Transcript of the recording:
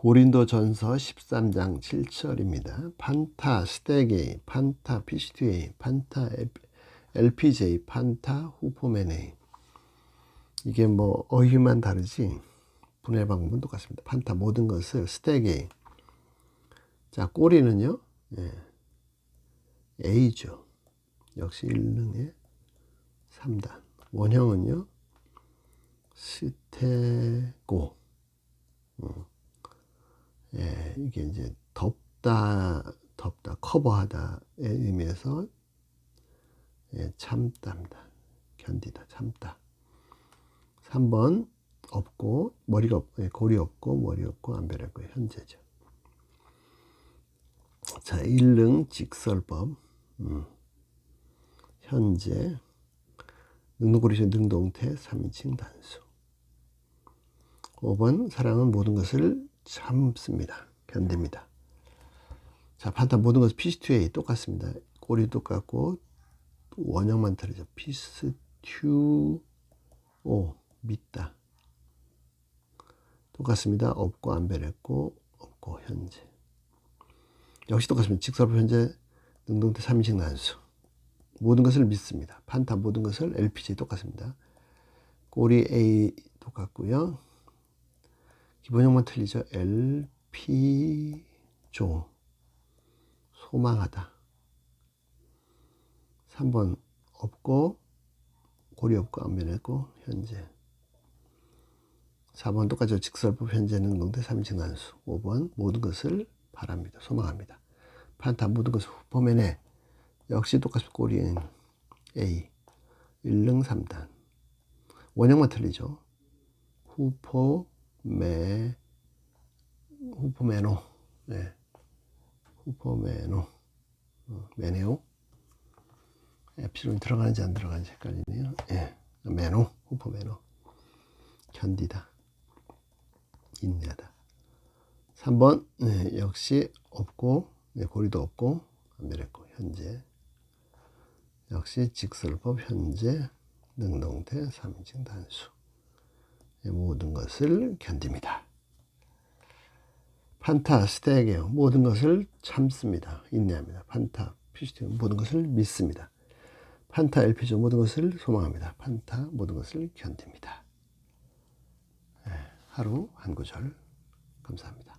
고린도 전서 13장 7절입니다. 판타 스테게이, 판타 피시티에이, 판타 LPJ, 판타 후포메네이. 이게 뭐 어휘만 다르지 분해 방법은 똑같습니다. 판타 모든 것을 스테게이. 자, 꼬리는요. 예. A죠. 역시 1능의 3단. 원형은요. 스테고. 음. 예, 이게 이제 덮다, 덮다, 커버하다의 의미에서 예, 참답니다. 견디다, 참다. 3번 없고 머리가 없, 예, 골이 없고 머리 없고 안별했고 현재죠. 자, 일능 직설법. 음. 현재 능동고리시 능동태 3인칭 단수. 5번 사랑은 모든 것을 참습니다. 견딥니다. 자, 판타 모든 것은 피스튜에 똑같습니다. 꼬리 똑같고 원형만. 피스튜 오 믿다. 똑같습니다. 없고 안별했고 없고 현재. 역시 똑같습니다. 직설법 현재 능동태 3인칭 난수. 모든 것을 믿습니다. 판타 모든 것을 LPG 똑같습니다. 꼬리 A 똑같고요. 기본형만 틀리죠. LP조 소망하다. 3번 없고 고리 없고 안면했고 현재 4번 똑같죠. 직설법 현재는 농대 3인칭 난수 5번 모든 것을 바랍니다. 소망합니다. 판타 모든 것을 후포맨에 역시 똑같이 꼬리엔 A 1능 3단 원형만 틀리죠. 후포 메 후포메노 네. 후포메노 어, 메네오 에피론 들어가는지 안 들어가는지 헷갈리네요. 예. 메노 후포메노 견디다. 인내하다. 3번. 네, 역시 없고 네, 고리도 없고 안멸했고 현재. 역시 직설법 현재. 능동태 3인칭 단수 모든 것을 견딥니다. 판타 스테게요 모든 것을 참습니다. 인내합니다. 판타 피시티오 모든 것을 믿습니다. 판타 엘피조 모든 것을 소망합니다. 판타 모든 것을 견딥니다. 네, 하루 한 구절 감사합니다.